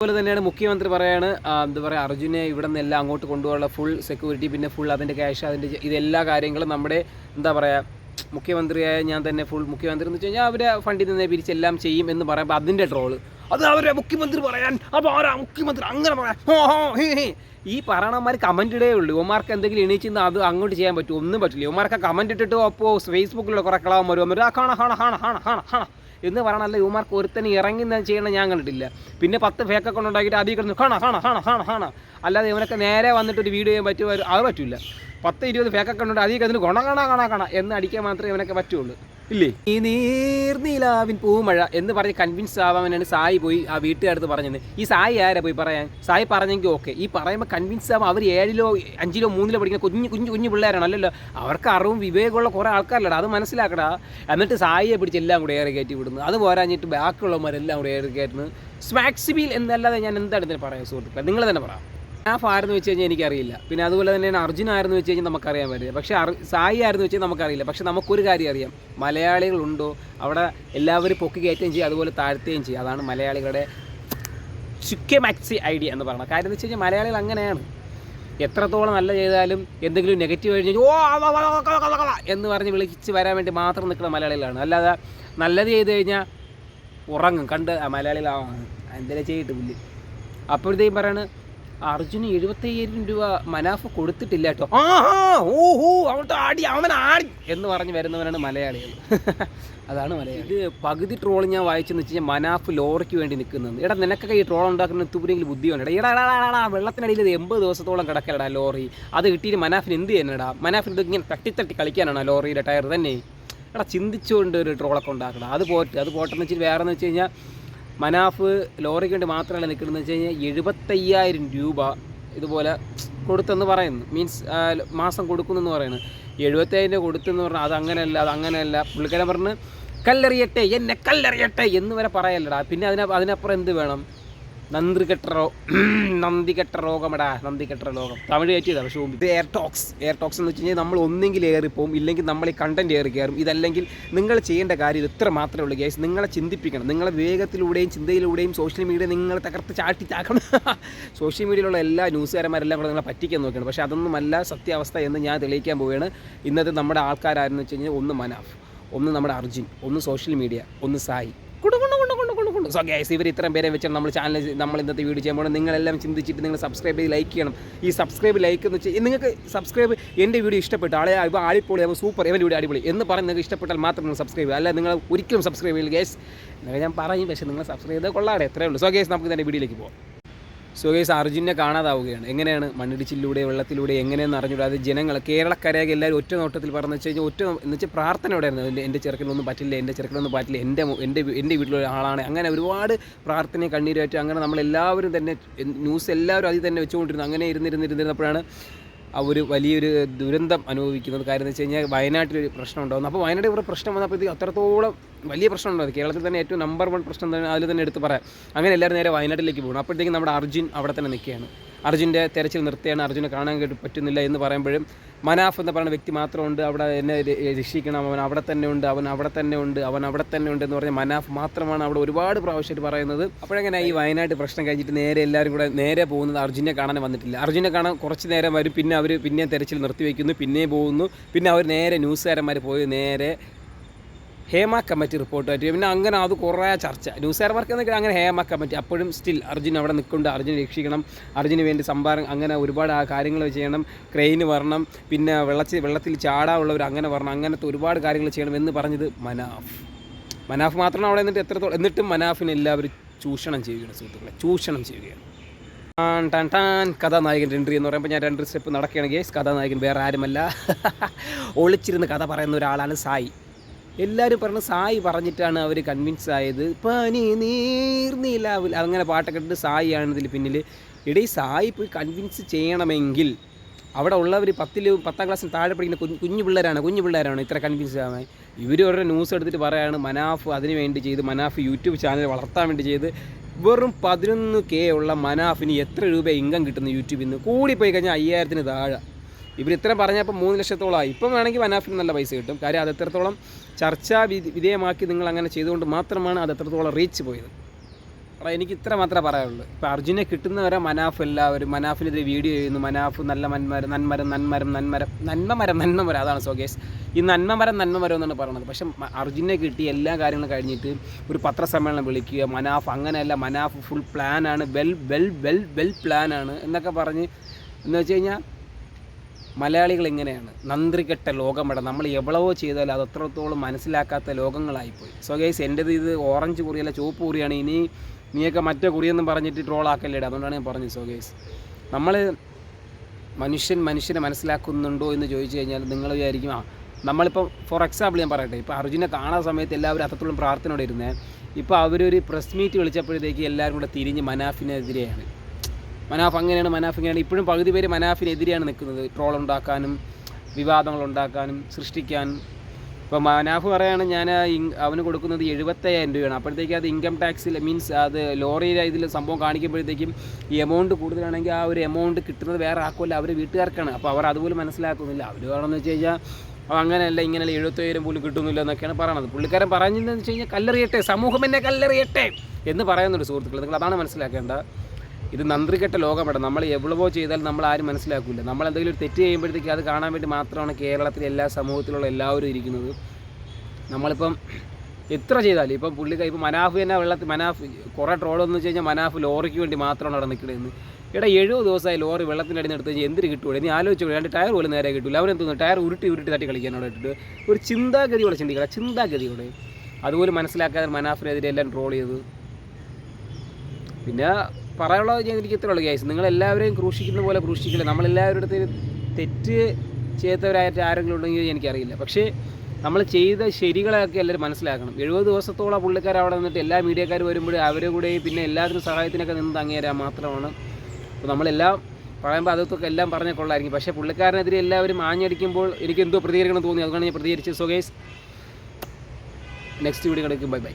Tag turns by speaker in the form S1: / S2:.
S1: അതുപോലെ തന്നെയാണ് മുഖ്യമന്ത്രി പറയാണ് എന്താ പറയുക അർജുനെ ഇവിടെ നിന്ന് എല്ലാം അങ്ങോട്ട് കൊണ്ടുപോകാനുള്ള ഫുൾ സെക്യൂരിറ്റി പിന്നെ ഫുൾ അതിന്റെ ക്യാഷ് അതിന്റെ ഇതെല്ലാ കാര്യങ്ങളും നമ്മുടെ എന്താ പറയുക മുഖ്യമന്ത്രിയായ ഞാൻ തന്നെ ഫുൾ മുഖ്യമന്ത്രി എന്ന് വെച്ച് കഴിഞ്ഞാൽ അവരെ ഫണ്ടിൽ നിന്ന് പിരിച്ചെല്ലാം ചെയ്യും എന്ന് പറയുമ്പോൾ അതിന്റെ ട്രോൾ അത് അവരെ മുഖ്യമന്ത്രി പറയാൻ അപ്പോൾ ആരാ മുഖ്യമന്ത്രി? അങ്ങനെ പറയാൻ ഹോ, ഹോ, ഹേ, ഹേ. ഈ പറയണമാർ കമന്റ് ഇടേ ഉള്ളൂ. ഇവന്മാർക്ക് എന്തെങ്കിലും എണീച്ചിന്ന് അത് അങ്ങോട്ട് ചെയ്യാൻ പറ്റും. ഒന്നും പറ്റില്ല ഇവന്മാർക്ക് കമന്റ് ഇട്ടിട്ട് അപ്പോൾ ഫേസ്ബുക്കിലുള്ള കുറേ കളവന്മാർ ആ കാണാ കാണാ കാണാ കാണാ കാണാ കാണാ. എന്ന് പറയണല്ല ഇവമാർക്ക് ഒരുത്തന് ഇറങ്ങി ചെയ്യണം ഞാൻ കണ്ടിട്ടില്ല. പിന്നെ പത്ത് ഫേക്ക് അക്കൗണ്ട് ഉണ്ടാക്കിയിട്ട് കിടന്ന് കാണാ കാണാ കാണാ കാണാ കാണാ. അല്ലാതെ ഇവനൊക്കെ നേരെ വന്നിട്ട് ഒരു വീഡിയോ ചെയ്യാൻ പറ്റുമോ? അത് പറ്റില്ല പത്ത് ഇരുപത് ഫേക്ക് അക്കൗണ്ട് ഉണ്ട്. അതിൽ അതിന് കൊണ കാണാ കാണാ കാണാ എന്ന് അടിക്കാൻ മാത്രമേ ഇവനൊക്കെ പറ്റുള്ളൂ. ഇല്ലേ? ഈ നീർനീലാവിൻ പൂമഴ എന്ന് പറഞ്ഞ് കൺവിൻസ് ആവാനാണ് സായി പോയി ആ വീട്ടുകാരത്ത് പറഞ്ഞത്. ഈ സായി ആരാ പോയി പറയാൻ? സായി പറഞ്ഞെങ്കിൽ ഓക്കെ ഈ പറയുമ്പോൾ കൺവിൻസ് ആവാൻ അവർ ഏഴിലോ അഞ്ചിലോ മൂന്നിലോ പഠിക്കുന്ന കുഞ്ഞു കുഞ്ഞു കുഞ്ഞു പിള്ളേരാണ്. അല്ലല്ലോ അവർക്ക് അറിവും വിവേകമുള്ള കുറേ ആൾക്കാരല്ലടാ. അത് മനസ്സിലാക്കടാ. എന്നിട്ട് സായിയെ പിടിച്ച് എല്ലാം കൂടെ ഏറെ കയറ്റി വിടുന്നു. അത് പോരാഞ്ഞിട്ട് ബാക്കിയുള്ളവന്മാരെല്ലാം കൂടെ ഏറെ കയറ്റുന്നു. സ്മാക്സിബിൽ എന്നല്ലാതെ ഞാൻ എന്താണ് ഇതിന് പറയാം സുഹൃത്തുക്കളെ? നിങ്ങൾ തന്നെ പറയാം നാഫ് ഫാരെന്ന് വെച്ച് കഴിഞ്ഞാൽ എനിക്കറിയില്ല. പിന്നെ അതുപോലെ തന്നെയാണ് അർജുൻ ആയിരുന്നു വെച്ച് കഴിഞ്ഞാൽ നമുക്കറിയാൻ പറ്റില്ല. പക്ഷേ സായി ആയിരുന്നു വെച്ചാൽ നമുക്കറിയില്ല. പക്ഷേ നമുക്കൊരു കാര്യം അറിയാം. മലയാളികളുണ്ടോ? അവിടെ എല്ലാവരും പൊക്കി കയറ്റുകയും ചെയ്യും അതുപോലെ താഴ്ത്തുകയും ചെയ്യും. അതാണ് മലയാളികളുടെ ചുക്കെ മാക്സി ഐഡിയ എന്ന് പറയുന്നത്. കാര്യം എന്ന് വെച്ച് കഴിഞ്ഞാൽ മലയാളികൾ അങ്ങനെയാണ്. എത്രത്തോളം നല്ല ചെയ്താലും എന്തെങ്കിലും നെഗറ്റീവ് കഴിഞ്ഞാൽ എന്ന് പറഞ്ഞ് വിളിച്ച് വരാൻ വേണ്ടി മാത്രം നിൽക്കുന്ന മലയാളികളാണ്. അല്ലാതെ നല്ലത് ചെയ്ത് കഴിഞ്ഞാൽ ഉറങ്ങും. കണ്ട് ആ മലയാളികൾ ആ എന്തെങ്കിലും ചെയ്തിട്ട് പുല്ല് അപ്പോഴത്തേക്കും പറയാണ് അർജുന് എഴുപത്തയ്യായിരം രൂപ മനാഫ് കൊടുത്തിട്ടില്ല കേട്ടോ. ആഹാ ഓഹോ അവൻ ആടി അവൻ ആടി. എന്ന് പറഞ്ഞ് വരുന്നവനാണ് മലയാളികൾ അതാണ് മലയാളി. ഇത് പകുതി ട്രോൾ ഞാൻ വായിച്ചെന്ന് വെച്ച് കഴിഞ്ഞാൽ മനാഫ് ലോറിക്ക് വേണ്ടി നിൽക്കുന്നത്. എടാ നിനക്കൊക്കെ ഈ ട്രോൾ ഉണ്ടാക്കുന്ന തുപുരെങ്കിലും ബുദ്ധി ഇടാ എടാ എടാ, വെള്ളത്തിനടിയിൽ ഇത് എൺപത് ദിവസത്തോളം കിടക്കലടാ ലോറി. അത് കിട്ടിയിട്ട് മനാഫിന് എന്ത് ചെയ്യാനടാ? മനാഫിന് ഇത് ഇങ്ങനെ തട്ടിത്തട്ടി കളിക്കാനാണ് കളിക്കാനാണോ ലോറിയുടെ ടയർ? തന്നെ എടാ ചിന്തിച്ചുകൊണ്ട് ഒരു ട്രോളൊക്കെ ഉണ്ടാക്കണം അത് പോട്ട് അത് പോട്ടെന്ന് വെച്ചിട്ട് വേറെ എന്ന് വെച്ച് കഴിഞ്ഞാൽ മനാഫ് ലോറിക്ക് വേണ്ടി മാത്രമല്ല നിൽക്കുന്നത് വെച്ച് കഴിഞ്ഞാൽ എഴുപത്തയ്യായിരം രൂപ ഇതുപോലെ കൊടുത്തെന്ന് പറയുന്നു. മീൻസ് മാസം കൊടുക്കുന്നെന്ന് പറയുന്നു. എഴുപത്തയ്യായിരം രൂപ കൊടുത്തെന്ന് പറഞ്ഞാൽ അത് അങ്ങനെയല്ല അത് അങ്ങനെയല്ല. പുള്ളിക്കാരൻ പറഞ്ഞ് കല്ലെറിയട്ടെ എന്നെ കല്ലെറിയട്ടെ എന്ന് വരെ പറയല്ലടാ. പിന്നെ അതിന അതിനപ്പുറം എന്ത് വേണം? നന്ദി കെട്ടറോ നന്ദി കെട്ട രോഗമടാ നന്ദി കെട്ടറ രോഗം. തമിഴ് കയറ്റിയതാണ് പക്ഷേ ഇത് എയർ ടോക്സ് എയർ ടോക്സ് എന്ന് വെച്ച് കഴിഞ്ഞാൽ നമ്മൾ ഒന്നെങ്കിൽ ഏറിപ്പോവും ഇല്ലെങ്കിൽ നമ്മൾ ഈ കണ്ടന്റ് ഏറി കയറും. ഇതല്ലെങ്കിൽ നിങ്ങൾ ചെയ്യേണ്ട കാര്യം ഇത് ഇത്ര മാത്രമേ ഉള്ളൂ ഗേസ് നിങ്ങളെ ചിന്തിപ്പിക്കണം. നിങ്ങളെ വേഗത്തിലൂടെയും ചിന്തയിലൂടെയും സോഷ്യൽ മീഡിയ നിങ്ങൾ തകർത്ത് ചാട്ടി ചാക്കണം സോഷ്യൽ മീഡിയയിലുള്ള എല്ലാ ന്യൂസുകാരന്മാരെല്ലാം കൂടെ നിങ്ങളെ പറ്റിക്കാൻ നോക്കിയാണ് പക്ഷേ അതൊന്നുമല്ല സത്യാവസ്ഥ എന്ന് ഞാൻ തെളിയിക്കാൻ പോവുകയാണ്. ഇന്നത്തെ നമ്മുടെ ആൾക്കാരായിരുന്നു വെച്ച് കഴിഞ്ഞാൽ ഒന്ന് മനാഫ് ഒന്ന് നമ്മുടെ അർജുൻ ഒന്ന് സോഷ്യൽ മീഡിയ ഒന്ന് സായി. കുടു സോ ഗൈസ് ഇവർ ഇത്രയും പേരെ വെച്ചാൽ നമ്മൾ ചാനൽ നമ്മൾ ഇന്നത്തെ വീഡിയോ ചെയ്യുമ്പോൾ നിങ്ങളെല്ലാം ചിന്തിച്ചിട്ട് നിങ്ങൾ സബ്സ്ക്രൈബ് ചെയ്ത് ലൈക്ക് ചെയ്യണം. ഈ സബ്സ്ക്രൈബ് ലൈക്ക് എന്ന് വെച്ചാൽ നിങ്ങൾക്ക് സബ്സ്ക്രൈബ് എന്റെ വീഡിയോ ഇഷ്ടപ്പെട്ടു ആളെ ഇപ്പോൾ ആളിപ്പൊളി അപ്പോൾ സൂപ്പർ ഇവന്റെ വീഡിയോ അടിപൊളി എന്ന് പറഞ്ഞ് നിങ്ങൾക്ക് ഇഷ്ടപ്പെട്ടാൽ മാത്രം നിങ്ങൾ സബ്സ്ക്രൈബ് ചെയ്യുക. അല്ല നിങ്ങൾ ഒരിക്കലും സബ്സ്ക്രൈബ് ചെയ്യില്ല ഗേസ് എന്നൊക്കെ ഞാൻ പറയും പക്ഷേ നിങ്ങൾ സബ്സ്ക്രൈബ് ചെയ്താൽ കൊള്ളാടെ എത്രയേ ഉള്ളൂ. സോ ഗേസ് നമുക്ക് തന്നെ വീഡിയോയിലേക്ക് പോകാം സോ ഗൈസ് അർജുനെ കാണാതാവുകയാണ്. എങ്ങനെയാണ്? മണ്ണിടിച്ചിലൂടെ വെള്ളത്തിലൂടെ എങ്ങനെയെന്ന് അറിഞ്ഞുകൂടാ അത് ജനങ്ങൾ കേരളക്കരയൊക്കെ എല്ലാവരും ഒറ്റ നോട്ടത്തിൽ പറഞ്ഞു വെച്ച് കഴിഞ്ഞാൽ ഒറ്റ എന്ന് വെച്ചാൽ പ്രാർത്ഥന എവിടെയായിരുന്നു? എന്റെ എന്റെ ചെറുക്കനൊന്നും പറ്റില്ല എന്റെ ചെറുക്കനൊന്നും പറ്റില്ല എന്റെ എന്റെ എന്റെ വീട്ടിലുള്ള ആളാണ്. അങ്ങനെ ഒരുപാട് പ്രാർത്ഥനയും കണ്ണീരുമായിട്ട് അങ്ങനെ നമ്മളെല്ലാവരും തന്നെ ന്യൂസ് എല്ലാവരും അതിൽ തന്നെ വെച്ചുകൊണ്ടിരുന്നു. അങ്ങനെ ഇരുന്നിരുന്നിരുന്നിരുന്നപ്പോഴാണ് ആ ഒരു വലിയൊരു ദുരന്തം അനുഭവിക്കുന്നത്. കാര്യം എന്ന് വെച്ച് കഴിഞ്ഞാൽ വയനാട്ടിലൊരു പ്രശ്നം ഉണ്ടാകുന്നു. അപ്പോൾ വയനാട് ഇവിടെ പ്രശ്നം വന്നപ്പോൾ ഇത് അത്രത്തോളം വലിയ പ്രശ്നം ഉണ്ടാകും കേരളത്തിൽ തന്നെ ഏറ്റവും നമ്പർ വൺ പ്രശ്നം തന്നെ അതിൽ തന്നെ എടുത്ത് പറയാം. അങ്ങനെ എല്ലാവരും നേരെ വയനാട്ടിലേക്ക് പോകണം അപ്പോഴത്തേക്കും നമ്മുടെ അർജുൻ അവിടെ തന്നെ നിൽക്കുകയാണ്. അർജുന്റെ തെരച്ചിൽ നിർത്തിയാണ് അർജുനെ കാണാൻ പറ്റുന്നില്ല എന്ന് പറയുമ്പോഴും മനാഫ് എന്ന് പറയുന്ന വ്യക്തി മാത്രമുണ്ട്. അവിടെ എന്നെ രക്ഷിക്കണം. അവൻ അവിടെ തന്നെ ഉണ്ട്. അവൻ അവിടെ തന്നെ ഉണ്ട്. അവൻ അവിടെ തന്നെ ഉണ്ട് എന്ന് പറഞ്ഞ മനാഫ് മാത്രമാണ് അവിടെ ഒരുപാട് പ്രാവശ്യമായിട്ട് പറയുന്നത്. അപ്പോഴെങ്ങനെ ഈ വയനാട് പ്രശ്നം കഴിഞ്ഞിട്ട് നേരെ എല്ലാവരും കൂടെ നേരെ പോകുന്നത് അർജുനെ കാണാൻ വന്നിട്ടില്ല. അർജുനെ കാണാൻ കുറച്ച് നേരം വരും. പിന്നെ അവർ പിന്നെ തെരച്ചിൽ നിർത്തി വയ്ക്കുന്നു പിന്നെയും പോകുന്നു. പിന്നെ അവർ നേരെ ന്യൂസുകാരന്മാർ പോയി നേരെ ഹേമ കമ്മിറ്റി റിപ്പോർട്ട് പറ്റി പിന്നെ അങ്ങനെ അത് കുറേ ചർച്ച. ന്യൂസ് ന്യൂസുകാരന്മാർക്ക് എന്നൊക്കെ അങ്ങനെ ഹേമ കമ്മിറ്റി. അപ്പോഴും സ്റ്റിൽ അർജുൻ അവിടെ നിൽക്കുന്നുണ്ട്. അർജുനെ രക്ഷിക്കണം. അർജുന് വേണ്ടി സംഭാരം അങ്ങനെ ഒരുപാട് ആ കാര്യങ്ങൾ ചെയ്യണം. ക്രെയിന് വരണം. പിന്നെ വെള്ളത്തിൽ വെള്ളത്തിൽ ചാടാനുള്ളവർ അങ്ങനെ വരണം. അങ്ങനത്തെ ഒരുപാട് കാര്യങ്ങൾ ചെയ്യണം എന്ന് പറഞ്ഞത് മനാഫ്. മനാഫ് മാത്രമാണ് അവിടെ എന്നിട്ട് എത്രത്തോളം എന്നിട്ടും മനാഫിനെ എല്ലാവരും ചൂഷണം ചെയ്യുകയാണ് സുഹൃത്തുക്കളെ. ചൂഷണം ചെയ്യുകയാണ്. ടാൻ ടാൻ ടാൻ. കഥാനായകൻ എൻട്രി എന്ന് പറയുമ്പോൾ ഞാൻ രണ്ട് സ്റ്റെപ്പ് നടക്കുകയാണെങ്കിൽ കഥാനായകൻ വേറെ ആരുമല്ല. ഒളിച്ചിരുന്ന് കഥ പറയുന്ന ഒരാളാണ് സായി. എല്ലാവരും പറഞ്ഞു സായി പറഞ്ഞിട്ടാണ് അവർ കൺവിൻസ് ആയത്. പനി നീർന്നിലാവിൽ അങ്ങനെ പാട്ടൊക്കെ ഇട്ട് സായി ആണ് പിന്നിൽ ഇടയിൽ സായി പോയി കൺവിൻസ് ചെയ്യണമെങ്കിൽ അവിടെ ഉള്ളവർ പത്തിൽ പത്താം ക്ലാസ്സിൽ താഴെ പഠിക്കുന്ന കുഞ്ഞു കുഞ്ഞു പിള്ളേരാണ് കുഞ്ഞു പിള്ളേരാണ് ഇത്ര കൺവിൻസ് ആവാൻ. ഇവർ ഓരോ ന്യൂസ് എടുത്തിട്ട് പറയാണ് മനാഫ് അതിന് വേണ്ടി ചെയ്ത് മനാഫ് യൂട്യൂബ് ചാനൽ വളർത്താൻ വേണ്ടി ചെയ്ത് വെറും പതിനൊന്ന് കെ ഉള്ള മനാഫിന് എത്ര രൂപ ഇൻകം കിട്ടുന്നു യൂട്യൂബിൽ നിന്ന്? കൂടിപ്പോയി കഴിഞ്ഞാൽ അയ്യായിരത്തിന് താഴെ. ഇവർ ഇത്ര പറഞ്ഞപ്പോൾ മൂന്ന് ലക്ഷത്തോളമായി ഇപ്പം വേണമെങ്കിൽ മനാഫിന് നല്ല പൈസ കിട്ടും. കാര്യം അത് എത്രത്തോളം ചർച്ചാ വിധേയമാക്കി നിങ്ങൾ അങ്ങനെ ചെയ്തുകൊണ്ട് മാത്രമാണ് അത് എത്രത്തോളം റീച്ച് പോയത്. അപ്പോൾ എനിക്ക് ഇത്ര മാത്രമേ പറയാനുള്ളൂ. ഇപ്പോൾ അർജുനെ കിട്ടുന്നവരെ മനാഫ് എല്ലാവരും മനാഫിനെതിരെ വീഡിയോ ചെയ്യുന്നു. മനാഫ് നല്ല മന്മരം നന്മരം നന്മരം നന്മരം. നന്മമരം നന്മമരം. അതാണ് സോകേഷ് ഈ നന്മമരം നന്മമരം എന്നാണ് പറയുന്നത്. പക്ഷെ അർജുനെ കിട്ടി എല്ലാ കാര്യങ്ങളും കഴിഞ്ഞിട്ട് ഒരു പത്രസമ്മേളനം വിളിക്കുക മനാഫ് അങ്ങനെയല്ല മനാഫ് ഫുൾ പ്ലാനാണ് വെൽ വെൽ വെൽ വെൽ പ്ലാനാണ് എന്നൊക്കെ പറഞ്ഞ് എന്ന് വെച്ച് കഴിഞ്ഞാൽ മലയാളികൾ ഇങ്ങനെയാണ് നന്ദികെട്ട ലോകമട. നമ്മൾ എവളവോ ചെയ്താലും അത് അത്രത്തോളം മനസ്സിലാക്കാത്ത ലോകങ്ങളായിപ്പോയി. സോ ഗൈസ് എന്റെ ഇത് ഓറഞ്ച് കുറിയല്ല ചുവപ്പ് കുറിയാണ്. ഇനി നീയൊക്കെ മറ്റേ കുറിയെന്നും പറഞ്ഞിട്ട് ട്രോളാക്കല്ലേടാ അതുകൊണ്ടാണ് ഞാൻ പറഞ്ഞത് സോ ഗൈസ് നമ്മൾ മനുഷ്യൻ മനുഷ്യനെ മനസ്സിലാക്കുന്നുണ്ടോ എന്ന് ചോദിച്ചു കഴിഞ്ഞാൽ നിങ്ങൾ വിചാരിക്കും ആ നമ്മളിപ്പോൾ ഫോർ എക്സാമ്പിൾ ഞാൻ പറയട്ടെ. ഇപ്പോൾ അർജുനെ കാണാൻ സമയത്ത് എല്ലാവരും അത്രത്തോളം പ്രാർത്ഥനയോടെ ഇരുന്നേ. ഇപ്പോൾ അവരൊരു പ്രസ് മീറ്റ് വിളിച്ചപ്പോഴത്തേക്ക് എല്ലാവരും കൂടെ തിരിഞ്ഞ് മനാഫിനെതിരെയാണ്. മനാഫ് അങ്ങനെയാണ് മനാഫ് ഇങ്ങനെയാണ്. ഇപ്പോഴും പകുതി പേര് മനാഫിനെതിരെയാണ് നിൽക്കുന്നത്. ട്രോൾ ഉണ്ടാക്കാനും വിവാദങ്ങൾ ഉണ്ടാക്കാനും സൃഷ്ടിക്കാനും. ഇപ്പോൾ മനാഫ് പറയാണ് ഞാൻ അവന് കൊടുക്കുന്നത് എഴുപത്തയ്യായിരം രൂപയാണ്. അപ്പോഴത്തേക്ക് അത് ഇൻകം ടാക്സിൽ മീൻസ് അത് ലോറിയിലെ ഇതിൽ സംഭവം കാണിക്കുമ്പോഴത്തേക്കും ഈ എമൗണ്ട് കൂടുതലാണെങ്കിൽ ആ ഒരു എമൗണ്ട് കിട്ടുന്നത് വേറെ ആക്കുമല്ല അവർ വീട്ടുകാർക്കാണ്. അപ്പോൾ അവർ അതുപോലും മനസ്സിലാക്കുന്നില്ല. അവർ വേണമെന്ന് വെച്ച് കഴിഞ്ഞാൽ "ഓ, അങ്ങനെയല്ല ഇങ്ങനെയല്ല എഴുപത്തയ്യായിരം പോലും കിട്ടുന്നില്ല എന്നൊക്കെയാണ് പറയണത്. പുള്ളിക്കാരൻ പറഞ്ഞതെന്ന് വെച്ച് കഴിഞ്ഞാൽ കല്ലെറിയട്ടെ സമൂഹം എന്നെ കല്ലെറിയട്ടെ എന്ന് പറയുന്നുണ്ട് സുഹൃത്തുക്കൾ നിങ്ങൾ അതാണ് മനസ്സിലാക്കേണ്ടത്. ഇത് നന്ദികെട്ട ലോകമാണ് നമ്മൾ എവ്വളവോ ചെയ്താൽ നമ്മൾ ആരും മനസ്സിലാക്കില്ല നമ്മൾ എന്തെങ്കിലും ഒരു തെറ്റ് ചെയ്യുമ്പോഴത്തേക്ക് അത് കാണാൻ വേണ്ടി മാത്രമാണ് കേരളത്തിലെ എല്ലാ സമൂഹത്തിലുള്ള എല്ലാവരും ഇരിക്കുന്നത്. നമ്മളിപ്പം എത്ര ചെയ്താലും ഇപ്പം പുള്ളിക്കാർ ഇപ്പം മനാഫ് തന്നെ വെള്ളത്തിൽ മനാഫ് കുറേ ട്രോളെന്ന് വെച്ച് കഴിഞ്ഞാൽ മനാഫ് ലോറിക്ക് വേണ്ടി മാത്രമാണ് അവിടെ നിൽക്കുന്നത് ഇവിടെ എഴുപത് ദിവസമായി ലോറി വെള്ളത്തിന്റെ അടിയിൽ എടുത്ത് കഴിഞ്ഞാൽ എന്തിന് കിട്ടുള്ളൂ ഇനി ആലോചിച്ചു രണ്ട് ടയർ പോലും നേരെ കിട്ടില്ല അവരെന്തോന്നു ടയർ ഉരുട്ടി ഉരുട്ടി തട്ടി കളിക്കാൻ അവിടെ ഇട്ടിട്ട്. ഒരു ചിന്താഗതിയോടെ ചിന്തിക്കണം. ചിന്താഗതിയോടെ. അതുപോലെ മനസ്സിലാക്കാതെ മനാഫിനെതിരെ എല്ലാം ട്രോൾ ചെയ്ത്. പിന്നെ പറയാനുള്ളത് ഞാൻ എനിക്ക് ഇത്രയുള്ളൂ കേസ് നിങ്ങൾ എല്ലാവരെയും ക്രൂശിക്കുന്ന പോലെ ക്രൂശിക്കില്ല നമ്മളെല്ലാവരുടെ അടുത്ത് തെറ്റ് ചെയ്യാത്തവരായിട്ട് ആരെങ്കിലും ഉണ്ടെങ്കിൽ എനിക്കറിയില്ല. പക്ഷേ നമ്മൾ ചെയ്ത ശരികളൊക്കെ എല്ലാവരും മനസ്സിലാക്കണം. എഴുപത് ദിവസത്തോളം പുള്ളിക്കാർ അവിടെ നിന്നിട്ട് എല്ലാ മീഡിയക്കാർ വരുമ്പോൾ അവരെ കൂടെ പിന്നെ എല്ലാത്തിനും സഹായത്തിനൊക്കെ നിന്ന് തങ്ങിയരാൻ മാത്രമാണ്. അപ്പോൾ നമ്മളെല്ലാം പറയുമ്പോൾ അതൊക്കെ എല്ലാം പറഞ്ഞ കൊള്ളായിരിക്കും പക്ഷേ പുള്ളിക്കാരനെതിരെ എല്ലാവരും ആഞ്ഞടിക്കുമ്പോൾ എനിക്ക് എന്തോ പ്രതികരിക്കണം തോന്നി. അതുകൊണ്ട് ഞാൻ പ്രതികരിച്ചത്. സോ ഗൈസ് നെക്സ്റ്റ് വീഡിയോ കിടക്കും. Bye bye